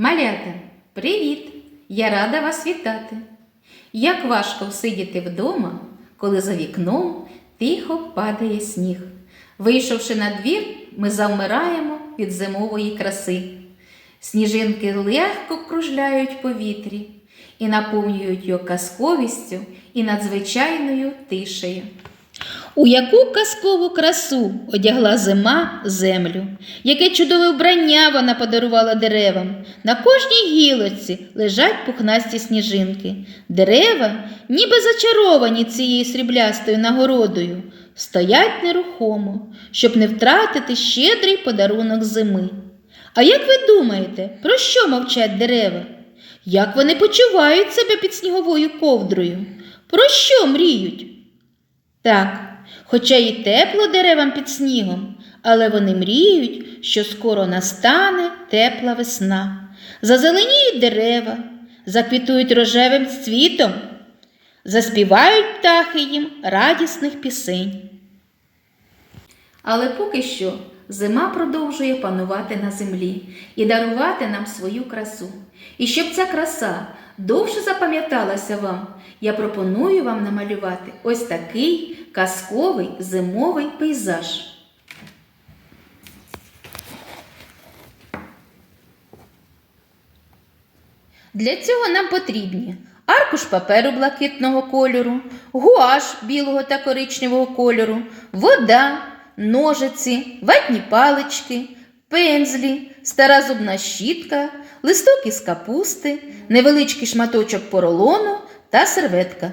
Малята, привіт! Я рада вас вітати. Як важко всидіти вдома, коли за вікном тихо падає сніг. Вийшовши на двір, ми завмираємо від зимової краси. Сніжинки легко кружляють повітрі і наповнюють його казковістю і надзвичайною тишею. У яку казкову красу одягла зима землю, яке чудове вбрання вона подарувала деревам. На кожній гілоці лежать пухнасті сніжинки. Дерева, ніби зачаровані цією сріблястою нагородою, стоять нерухомо, щоб не втратити щедрий подарунок зими. А як ви думаєте, про що мовчать дерева? Як вони почувають себе під сніговою ковдрою? Про що мріють? Так, хоча й тепло деревам під снігом, але вони мріють, що скоро настане тепла весна. Зазеленіють дерева, заквітують рожевим цвітом, заспівають птахи їм радісних пісень. Але поки що зима продовжує панувати на землі і дарувати нам свою красу. І щоб ця краса довше запам'яталася вам, я пропоную вам намалювати ось такий казковий зимовий пейзаж. Для цього нам потрібні аркуш паперу блакитного кольору, гуаш білого та коричневого кольору, вода, ножиці, ватні палички, пензлі, стара зубна щітка, листок із капусти, невеличкий шматочок поролону та серветка.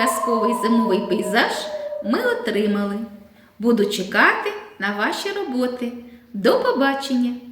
Казковий зимовий пейзаж ми отримали. Буду чекати на ваші роботи. До побачення!